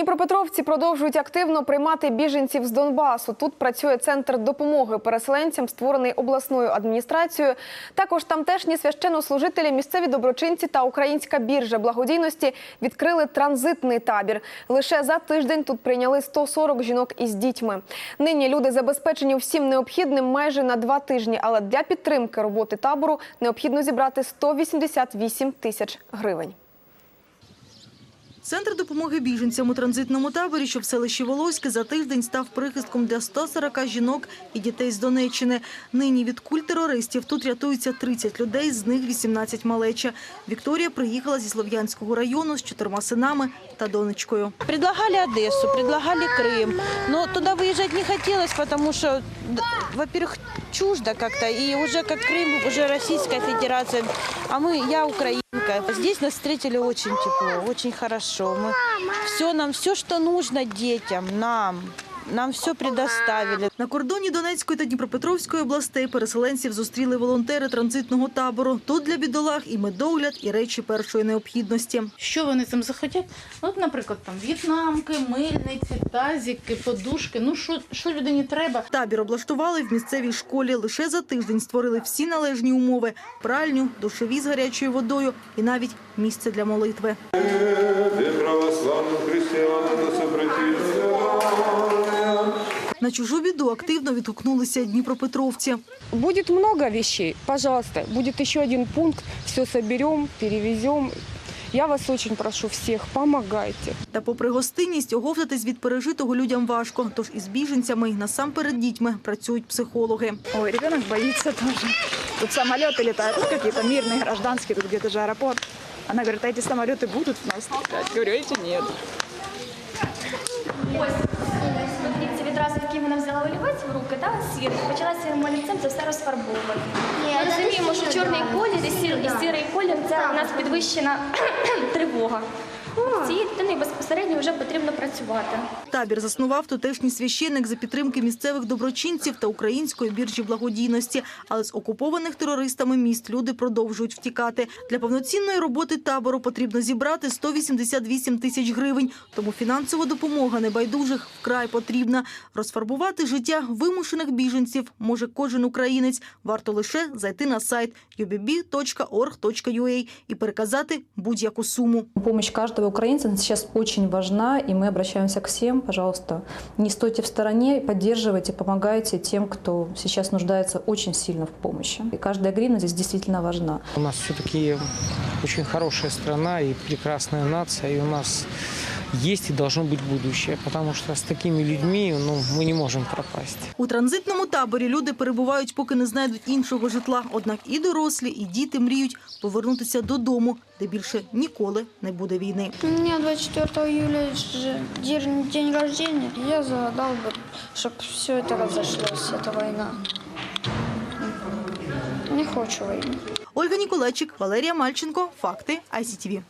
Дніпропетровці продовжують активно приймати біженців з Донбасу. Тут працює центр допомоги переселенцям, створений обласною адміністрацією. Також тамтешні священнослужителі, місцеві доброчинці та українська біржа благодійності відкрили транзитний табір. Лише за тиждень тут прийняли 140 жінок із дітьми. Нині люди забезпечені всім необхідним майже на два тижні. Але для підтримки роботи табору необхідно зібрати 188 тисяч гривень. Центр допомоги біженцям у транзитному таборі, що в селищі Волоське, за тиждень став прихистком для 140 жінок і дітей з Донеччини. Нині від куль терористів тут рятуються 30 людей, з них 18 малеча. Вікторія приїхала зі Слов'янського району з чотирма синами та донечкою. Предлагали Одессу, предлагали Крым, но туда выезжать не хотелось, потому что, д- во-первых, чуждо как-то, и уже как Крым, уже Российская Федерация, а мы, я украинка. Здесь нас встретили очень тепло, очень хорошо. Мы, все нам, все, что нужно детям, нам, нам все предоставили. На кордоні Донецької та Дніпропетровської областей переселенців зустріли волонтери транзитного табору. Тут для бідолах і медогляд, і речі першої необхідності. Що вони там захотять? От, наприклад, там в'єтнамки, мильниці, тазики, подушки. Ну що, що людині треба? Табір облаштували в місцевій школі. Лише за тиждень створили всі належні умови: пральню, душові з гарячою водою і навіть місце для молитви. Де православним християнам. На чужу біду активно відгукнулися дніпропетровці. Будет много вещей, пожалуйста, будет еще один пункт, все соберем, перевезем. Я вас очень прошу всех, помогайте. Та попри гостинність, оговтатись від пережитого людям важко. Тож із біженцями, і насамперед дітьми, працюють психологи. Ой, ребенок боится тоже. Тут самолеты летают, ну, какие-то мирные, гражданские, тут где-то же аэропорт. Она говорит, а эти самолеты будут в нас стрелять? Говорю, эти нет. Дивіться, відразу, які вона взяла олівець в руки, та сір, почала своїм олівцем це все розфарбовувати. Ми розуміємо, що чорний колір і сірий колір це у нас підвищена тривога. З цією дитиною безпосередньо вже потрібно працювати. Табір заснував тутешній священник за підтримки місцевих доброчинців та української біржі благодійності. Але з окупованих терористами міст люди продовжують втікати. Для повноцінної роботи табору потрібно зібрати 188 тисяч гривень. Тому фінансова допомога небайдужих вкрай потрібна. Розфарбувати життя вимушених біженців може кожен українець. Варто лише зайти на сайт ubb.org.ua і переказати будь-яку суму. Помощь каждого украинца сейчас очень важна, и мы обращаемся к всем. Пожалуйста, не стойте в стороне, поддерживайте, помогайте тем, кто сейчас нуждается очень сильно в помощи. И каждая гривна здесь действительно важна. У нас все-таки очень хорошая страна и прекрасная нация, и у нас есть и должно быть будущее, потому что с такими людьми ну, мы не можем пропасть. У транзитному таборі люди перебувають, поки не знайдуть іншого житла. Однак і дорослі, і діти мріють повернутися додому, де більше ніколи не буде війни. У меня 24 июля же день, день рождения. Я загадал бы, чтобы все это разошлось, эта война. Не хочу войны. Ольга Ніколайчик, Валерія Мальченко. Факти ICTV.